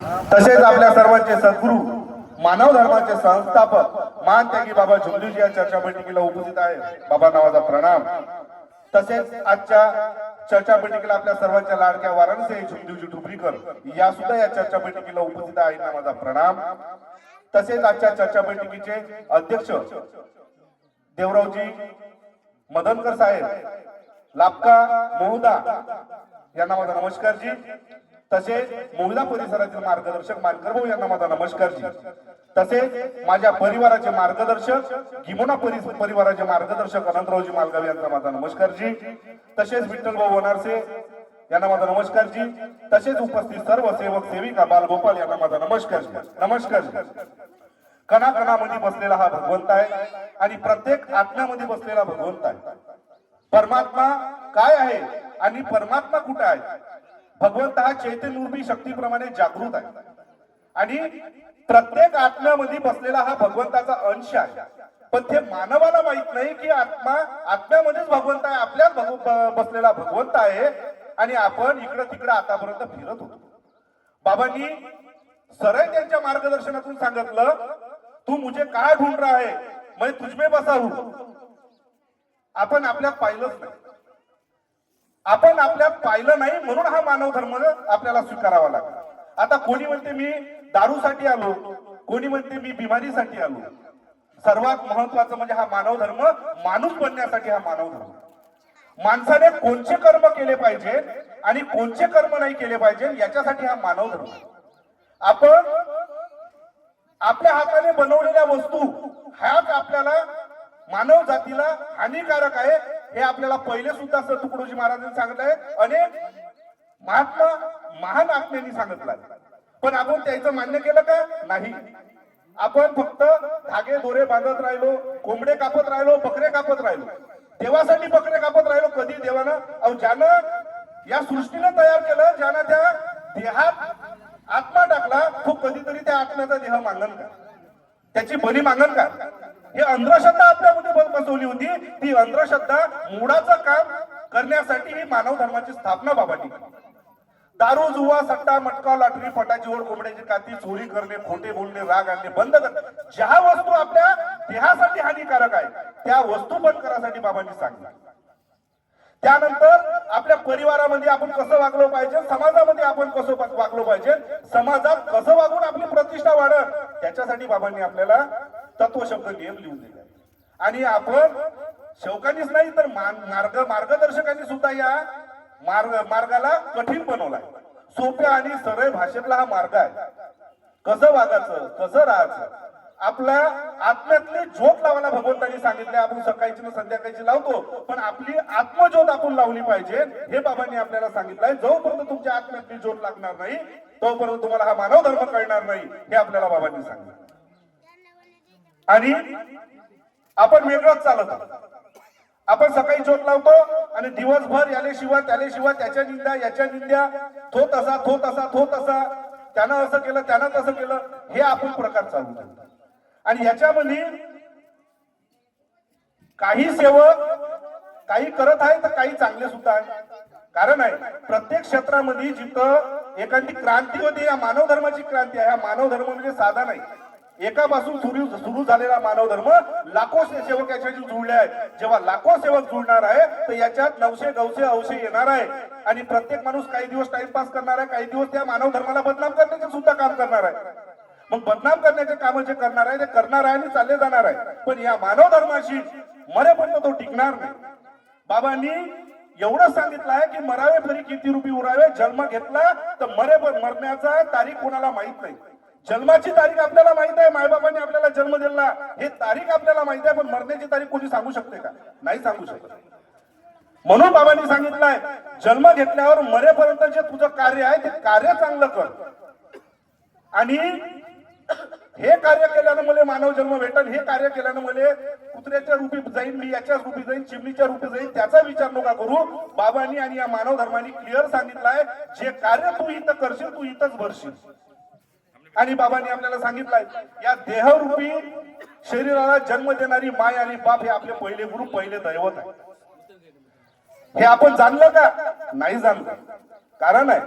तसेच आपल्या सर्वांचे सद्गुरू मानव धर्माचे संस्थापक मान त्यागी बाबा झुमदेवजी या चर्चा बैठकीला उपस्थित आहे बाबा नावाचा प्रणाम. तसेच आजच्या चर्चा बैठकीला आपल्या सर्वांच्या लाडक्या वाराणसी झुंजूजी ठुबरीकर या सुद्धा या चर्चा बैठकीला उपस्थित आहे ना माझा प्रणाम. तसेच आजच्या चर्चा बैठकीचे अध्यक्ष देवरावजी मदनकर साहेब लापका मोहदा यांना माझा नमस्कारजी तसेच मोहिला परिसरातील मार्गदर्शक मानकर भाऊ यांना माझा नमस्कार तसेच माझ्या परिवाराचे मार्गदर्शक गिमोना परिवाराचे मार्गदर्शक अनंतरावजी मालगाव यांचा माझा नमस्कारजी तसेच विठ्ठल भाऊ वनारसे यांना माझा नमस्कार जी. तसेच उपस्थित सर्व सेवक सेविका बालगोपाल यांना माझा नमस्कार नमस्कार कणाकणामध्ये बसलेला हा भगवंत आहे आणि प्रत्येक आत्म्यामध्ये बसलेला भगवंत आहे. परमात्मा काय आहे आणि परमात्मा कुठे आहे? भगवंत हा चैतन्यरूपी शक्तीप्रमाणे जागृत आहे. आणि प्रत्येक आत्म्यामध्ये बसलेला हा भगवंताचा अंश आहे. पण ते मानवाला माहीत नाही की आत्मा आत्म्यामध्येच भगवंत आहे आपल्याच भगव- बसलेला भगवंत आहे. आणि आपण इकडं तिकडं आतापर्यंत फिरत होतो. बाबांनी सरळ त्यांच्या मार्गदर्शनातून सांगितलं तू मुझे काय ढूंढ रहा है? मैं तुझमे बसा हूं. आपण आपल्यात पाहिलंच नाही. आपण आपल्या पाहिलं नाही म्हणून हा मानव धर्म आपल्याला स्वीकारावा लागला. आता कोणी म्हणते मी दारूसाठी आलो कोणी म्हणते मी बिमारीसाठी आलो. सर्वात महत्वाचं म्हणजे हा मानव धर्म माणूस बनण्यासाठी हा मानव धर्म माणसाने कोणचे कर्म केले पाहिजे आणि कोणचे कर्म नाही केले पाहिजे याच्यासाठी हा मानव धर्म आपण आपल्या हाताने बनवलेल्या वस्तू ह्याच आपल्याला मानव जातीला हानिकारक आहे हे आपल्याला पहिले सुद्धा सर तुकडोजी महाराजांनी सांगितलंय. अनेक महात्मा महान आत्म्यांनी सांगितलं पण आपण त्याचं मान्य केलं का? नाही. आपण फक्त धागे दोरे बांधत राहिलो कोंबडे कापत राहिलो बकरे कापत राहिलो. देवासाठी बकरे कापत राहिलो कधी देवानं? अहो ज्यानं या सृष्टीनं तयार केलं ज्यानं त्या देहात आत्मा टाकला तो कधीतरी त्या आत्म्याचा देह मागन का? त्याची बली मागन का? हे अंधश्रद्धा आपल्यामध्ये बसवली होती. ती अंधश्रद्धा मुळाचं काम करण्यासाठी ही मानव धर्माची स्थापना बाबांनी केली. दारू जुवा सट्टा मटका लाटरी फटाची ओढ कोंबड्याची काती चोरी करणे खोटे बोलणे राग आणणे बंद कर ज्या वस्तू आपल्या देहासाठी हानिकारक आहे त्या वस्तू बंद करासाठी बाबांनी सांगितलं. त्यानंतर आपल्या परिवारामध्ये आपण कसं वागलो पाहिजे समाजामध्ये आपण कसं वागलो पाहिजे समाजात कसं वागून आपली प्रतिष्ठा वाढत त्याच्यासाठी बाबांनी आपल्याला तत्वशब्द नियम लिहून दिले. आणि आपण शौकानीच नाही तर मार्ग मार्गदर्शकांनी सुद्धा या मार्ग मार्गाला कठीण बनवलाय. सोप्या आणि सरळ भाषेतला हा मार्ग आहे. कसं वागायचं कसं राहायचं? आपल्या आत्म्यातली ज्योत लावायला भगवंतांनी सांगितले आपण सकाळची ना संध्याकाळची लावतो पण आपली आत्मज्योत आपण लावली पाहिजे हे बाबांनी आपल्याला सांगितलंय. जोपर्यंत तुमच्या आत्म्यातली ज्योत लागणार नाही तोपर्यंत तुम्हाला हा मानव धर्म कळणार नाही हे आपल्याला बाबांनी सांगितलं. आणि आपण वेगळंच चालत आहोत. आपण सकाळी चोट लावतो आणि दिवसभर याले शिवा त्याले शिवा त्याच्या निंद्या याच्या निंद्या तो तसा तो तसा तो तसा. त्यानं असं केलं त्यानं तसं केलं हे आपण प्रकार चालू ठेवतो. आणि याच्यामध्ये काही सेवक काही करत आहे तर काही चांगले सुद्धा आहे कारण आहे प्रत्येक क्षेत्रामध्ये जिथं एखादी क्रांती होते या मानव धर्माची क्रांती आहे. हा मानव धर्म म्हणजे साधा नाही. एकापासून सुरू सुरू झालेला मानव धर्म लाखो सेवक याच्याशी जुळले आहेत. जेव्हा लाखो सेवक जुळणार आहे तर याच्यात नवशे गवशे अवशे येणार आहे. आणि प्रत्येक माणूस काही दिवस टाइमपास करणार आहे काही दिवस त्या मानव धर्माला बदनाम करण्याचे सुद्धा काम करणार आहे. मग बदनाम करण्याचे काम जे करणार आहे ते करणार आहे आणि चालले जाणार आहे. पण या मानव धर्माशी मरेपर्यंत तो टिकणार नाही. बाबांनी एवढं सांगितलं आहे की मरावे फरी किती रुपये उरावे जन्म घेतला तर मरे मरण्याचा तारीख कोणाला माहीत नाही. जन्माची तारीख आपल्याला माहीत आहे मायबाबांनी आपल्याला जन्म दिला हे तारीख आपल्याला माहीत आहे पण मरण्याची तारीख कोणी सांगू शकते का? नाही सांगू शकत. म्हणून बाबांनी सांगितलंय जन्म घेतल्यावर मरेपर्यंत जे तुझं कार्य आहे ते कार्य चांगलं कर. आणि हे कार्य केल्यानं मला मानव जन्म भेटल हे कार्य केल्यानं मला कुत्र्याच्या रूपी जाईन मी याच्याच रूपी जाईन चिमणीच्या रूपी जाईन त्याचा विचार नका करू. बाबांनी आणि या मानव धर्माने क्लिअर सांगितलंय जे कार्य तू इथं करशील तू इथंच भरशील. आणि बाबांनी आपल्याला सांगितलंय या देहरूपी शरीराला जन्म देणारी माय आणि बाप हे आपले पहिले गुरु पहिले दैवत आहे हे आपण जाणलं का? नाही जाणलं. कारण आहे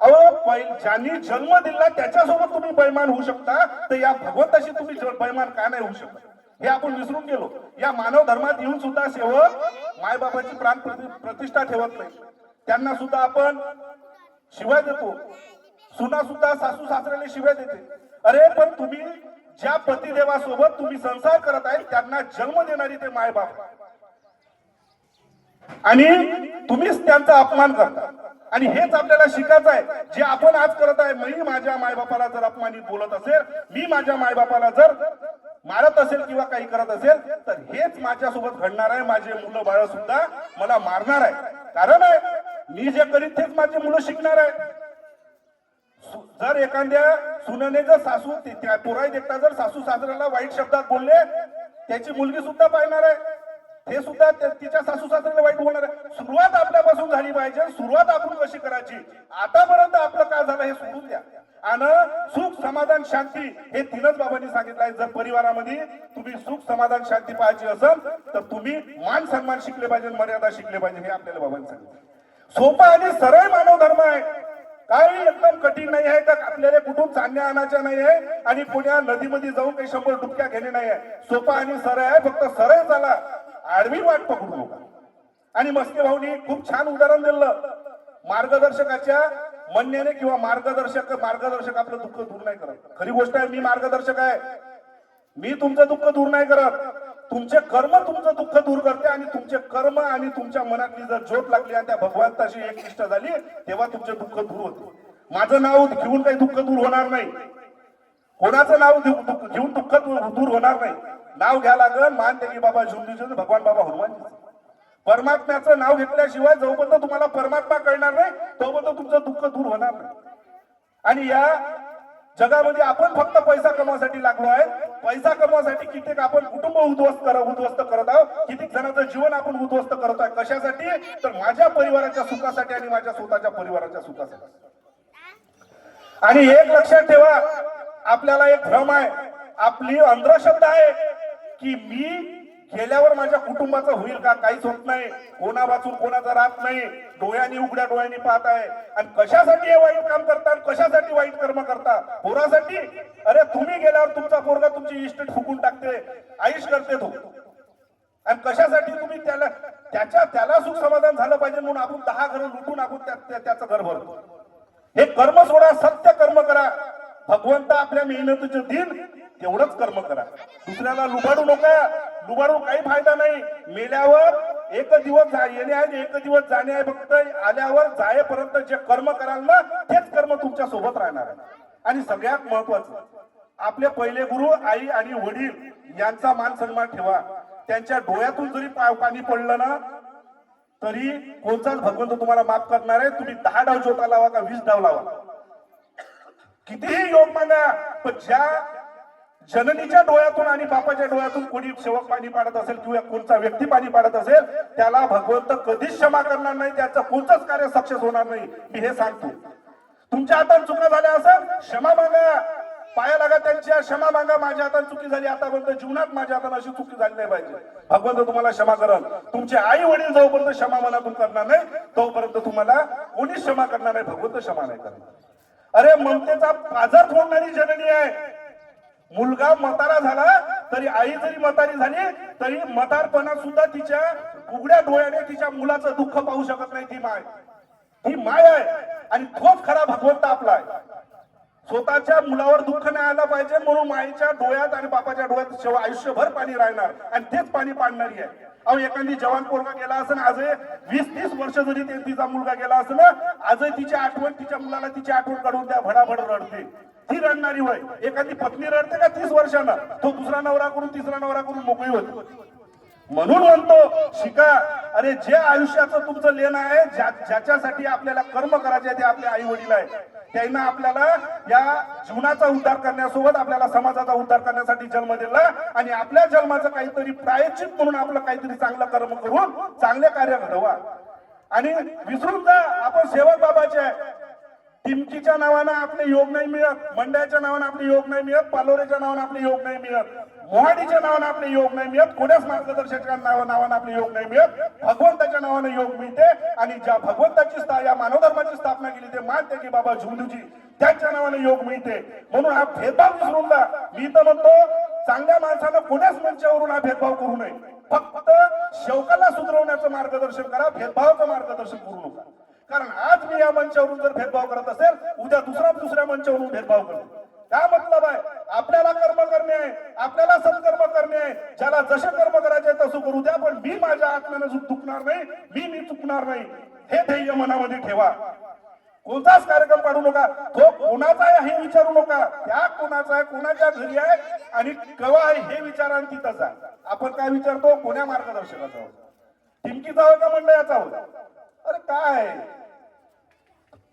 अहो ज्यांनी जन्म दिला त्याच्यासोबत तुम्ही बैमान होऊ शकता तर या भगवंताशी तुम्ही बैमान का नाही होऊ शकता? हे आपण विसरून गेलो. या मानव धर्मात येऊन सुद्धा सेवक मायबाबाची प्राण प्रति- प्रतिष्ठा ठेवत नाही. त्यांना सुद्धा आपण शिवाय देतो. सुना सुद्धा सासू सासऱ्याला शिव्या देते. अरे पण तुम्ही ज्या पतिदेवासोबत तुम्ही संसार करत आहे त्यांना जन्म देणारी ते मायबाप. आणि तुम्हीच त्यांचा अपमान करता. आणि हेच आपल्याला शिकायचं आहे. जे आपण आज करत आहे मी माझ्या मायबापाला जर अपमानित बोलत असेल मी माझ्या मायबापाला जर मारत असेल किंवा काही करत असेल तर हेच माझ्यासोबत घडणार आहे. माझे मुलं बाळ सुद्धा मला मारणार आहे. कारण आहे मी जे करीत तेच माझी मुलं शिकणार आहे जर एखाद्या सुनने जर सासू ते- त्या देखता जर सासू सासऱ्याला वाईट शब्दात बोलले त्याची मुलगी सुद्धा पाहणार आहे. हे सुद्धा तिच्या सासू सासऱ्याला वाईट बोलणार आहे. सुरुवात आपल्यापासून झाली पाहिजे सुरुवात आपण कशी करायची? आतापर्यंत आपलं काय झालं हे सोडून द्या आणि सुख समाधान शांती हे तीनच बाबांनी सांगितलं आहे. जर परिवारामध्ये तुम्ही सुख समाधान शांती पाहायची असेल तर तुम्ही मान सन्मान शिकले पाहिजे मर्यादा शिकले पाहिजे हे आपल्याला बाबांनी सांगितलं. सोपा आणि सरळ मानव धर्म आहे. काही एकदम कठीण नाही आहे का आपल्याला कुठून चांदण्या आणायच्या नाही आहे आणि पुण्या नदीमध्ये जाऊन काही शंभर डुबक्या घेणे नाही आहे. सोपा आणि सरळ आहे फक्त सरळ झाला आडवी वाट पकडू नका आणि मस्के भाऊनी खूप छान उदाहरण दिलं. मार्गदर्शकाच्या म्हणण्याने किंवा मार्गदर्शक मार्गदर्शक आपलं दुःख दूर नाही करत. खरी गोष्ट आहे मी मार्गदर्शक आहे. मी तुमचं दुःख दूर नाही करत. तुमचे कर्म तुमचं दुःख दूर करते आणि तुमचे कर्म आणि तुमच्या मनातली जर ज्योत लागली आणि त्या भगवंताशी एक इष्ट झाली तेव्हा तुमचे दुःख दूर होते. माझं नाव घेऊन काही दुःख दूर होणार नाही. कोणाचं नाव घेऊन दुःख दूर होणार नाही. नाव घ्या लागल मान देवी बाबा झुंजीचं भगवान बाबा हनुमानजीचं. परमात्म्याचं नाव घेतल्याशिवाय जोपर्यंत तुम्हाला परमात्मा कळणार नाही तोपर्यंत तुमचं दुःख दूर होणार नाही. आणि या जगामध्ये आपण फक्त पैसा कमवासाठी लागलो आहे पैसा कमवासाठी कितीक आपण कुटुंब उद्ध्वस्त कर उद्ध्वस्त करत आहोत. कितीक जणांचं जीवन आपण उद्ध्वस्त करत आहे कशासाठी? तर माझ्या परिवाराच्या सुखासाठी आणि माझ्या स्वतःच्या परिवाराच्या सुखासाठी. आणि एक लक्षात ठेवा आपल्याला एक भ्रम आहे. आपली अंधश्रद्धा आहे की मी गेल्यावर माझ्या कुटुंबाचं होईल का? काहीच होत नाही. कोणा वाचून कोणाचा राहत नाही. डोळ्यानी उघड्या डोळ्यांनी पाहत आहे. आणि कशासाठी हे वाईट काम करतात कशासाठी वाईट कर्म करता पोरासाठी? अरे तुम्ही गेल्यावर तुमचा पोरगा तुमची इस्टेट फुकून टाकते आयुष करते तो. आणि कशासाठी तुम्ही त्याला त्याच्या त्याला सुख समाधान झालं पाहिजे म्हणून आपण दहा घर लुटून आपण त्याचं घर भरतो. हे कर्म सोडा सत्य कर्म करा. भगवंत आपल्या मेहनतीचे दिन तेवढंच कर्म करा. दुसऱ्याला लुबाडू नका. लुबाडून काही फायदा नाही. मेल्यावर एक दिवस जा- येणे आहे एक दिवस जाणे आहे फक्त. आल्यावर जायपर्यंत जे कर्म कराल ना तेच कर्म तुमच्यासोबत राहणार आहे. आणि सगळ्यात महत्वाचं आपले पहिले गुरु आई आणि वडील यांचा मान सन्मान ठेवा. त्यांच्या डोळ्यातून जरी पा- पाणी पडलं ना तरी कोणताच भगवंत तुम्हाला माफ करणार आहे. तुम्ही दहा डाव जोता लावा का वीस डाव लावा? कितीही योग मागा पण ज्या जननीच्या डोळ्यातून आणि बापाच्या डोळ्यातून कोणी सेवक पाणी पाडत असेल किंवा कोणता व्यक्ती पाणी पाडत असेल त्याला भगवंत कधीच क्षमा करणार नाही. त्याचं कोणतंच कार्य सक्सेस होणार नाही. मी हे सांगतो. तुमच्या हातात चुका झाल्या असं क्षमा मागा. पाया लागा त्यांच्या क्षमा मागा. माझ्या हातात चुकी झाली आतापर्यंत जीवनात माझ्या हातात अशी चुकी झाली नाही पाहिजे. भगवंत तुम्हाला क्षमा करल. तुमचे आई वडील जोपर्यंत क्षमा मनातून करणार नाही तोपर्यंत तुम्हाला कोणीच क्षमा करणार नाही भगवंत क्षमा नाही करणार. अरे ममतेचा पाझर फोडणारी जननी आहे. मुलगा मतारा झाला तरी आई जरी मतारी झाली तरी मतारपणा सुद्धा तिच्या उघड्या डोळ्याने तिच्या मुलाचं दुःख पाहू शकत नाही ती माय. ही माय आहे आणि तोच खरा भगवंत आपला आहे. स्वतःच्या मुलावर दुःख नाही आला पाहिजे म्हणून माईच्या डोळ्यात आणि बापाच्या डोळ्यात शेवट आयुष्यभर पाणी राहणार आणि तेच पाणी पाडणारी आहे. अहो एखादी जवान पोरगा गेला असं आज वीस तीस वर्ष जरी ते तिचा मुलगा गेला असं ना आजही तिची आठवण तिच्या मुलाला तिची आठवण काढून त्या भडाभड रडते. ती रडणारी वय. एखादी पत्नी रडते का तीस वर्षानं? तो दुसरा नवरा करून तिसरा नवरा करून मोकळी होती. म्हणून म्हणतो शिका अरे जे आयुष्याचं तुमचं लेण आहे ज्याच्यासाठी आपल्याला कर्म करायचे ते आपले आई वडील आहे. त्यांना आपल्याला या जीवनाचा उद्धार करण्यासोबत आपल्याला समाजाचा उद्धार करण्यासाठी जन्म दिला आणि आपल्या जन्माचं काहीतरी प्रायचित म्हणून आपलं काहीतरी चांगलं कर्म करून चांगले कार्य घडवा. आणि विसरून जा आपण सेवक बाबाचे आहे. टिमकीच्या नावानं आपले योग नाही मिळत मंडळाच्या नावानं आपले योग नाही मिळत पालोरेच्या नावानं आपले योग नाही मिळत. मोहाडीच्या नावानं आपले योग नाही मिळत कोण्याच मार्गदर्शकांना नावा नावानं आपले योग नाही मिळत. भगवंताच्या नावानं योग मिळते आणि ज्या भगवंताची या मानव धर्माची स्थापना केली ते मानते की बाबा झुंडूजी त्यांच्या नावाने योग मिळते. म्हणून हा भेदभाव विसरून जा. मी तर म्हणतो चांगल्या माणसानं कोण्याच मंचावरून हा भेदभाव करू नये. फक्त शौकाला सुधरवण्याचं मार्गदर्शन करा भेदभावाचं मार्गदर्शन करू नका. कारण आज मी या मंचावरून जर भेदभाव करत असेल उद्या दुसरा दुसऱ्या मंचावरून भेदभाव करतो. काय मतलब आहे? आपल्याला कर्म करणे आपल्याला सत्कर्म करणे ज्याला जसे कर्म करायचे तसं करू द्या पण मी माझ्या आत्म्यानं चुकणार नाही मी मी चुकणार नाही हे ध्येय मनामध्ये ठेवा. कोणताच कार्यक्रम काढू नका. तो कोणाचा आहे हे विचारू नका. त्या कोणाचा आहे कोणाच्या घरी आहे आणि केव्हा आहे हे विचारा आणि तिथं जा आपण काय विचारतो? कोण्या मार्गदर्शकाचा आहोत टिमकीचा होय का याचा होता? अरे काय?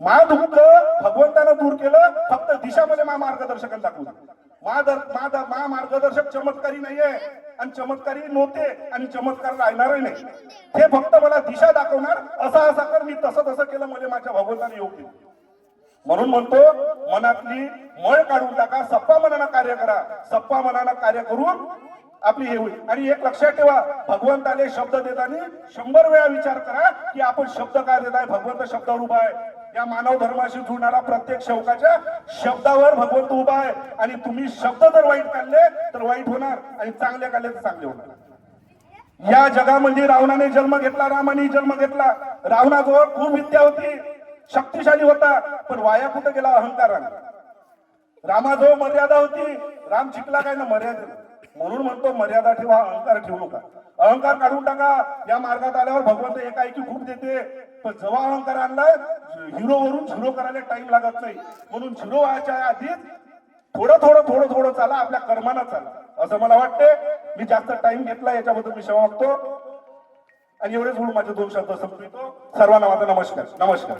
मा दुःख भगवंतानं दूर केलं फक्त दिशामध्ये मा मार्गदर्शकाला दाखवू मार्गदर्शक चमत्कारी नाहीये. आणि चमत्कारी नव्हते आणि चमत्कार राहणारही नाही. हे फक्त मला दिशा दाखवणार. असा असा कर. मी तसं तसं केलं म्हणजे माझ्या भगवंताने योग दिलं म्हणून म्हणतो मनातली मळ काढून टाका. सप्पा मनानं कार्य करा. सप्पा मनानं कार्य करून आपली हे होईल. आणि एक लक्षात ठेवा भगवंताने शब्द देताना शंभर वेळा विचार करा की आपण शब्द काय देत आहे भगवंत शब्दावर उभा आहे. या मानव धर्माशी जुळणारा प्रत्येक शौकाच्या शब्दावर भगवंत उभा आहे. आणि तुम्ही शब्द जर वाईट काढले तर वाईट होणार आणि चांगले काढले तर चांगले होणार. या जगामध्ये रावणाने जन्म घेतला रामाने जन्म घेतला. रावणाजवळ खूप विद्या होती. शक्तिशाली होता पण वाया कुठं गेला? अहंकाराने रामाजवळ मर्यादा होती. राम जिंकला काय ना मर्यादा म्हणून म्हणतो मर्यादा ठेवा अहंकार ठेवू नका. अहंकार काढून टाका. या मार्गात आल्यावर भगवंत एकाएकी खूप देते. पण जेव्हा अहंकार आणलाय हिरो वरून झिरो करायला टाइम लागत नाही. म्हणून झिरो व्हायच्या आधीच थोडं थोडं थोडं थोडं चाला आपल्या कर्मानं चाला. असं मला वाटते. मी जास्त टाइम घेतला याच्याबद्दल मी क्षमा मागतो. आणि एवढेच म्हणून माझे दोन शब्द संपवितो. सर्वांना माझा नमस्कार. नमस्कार.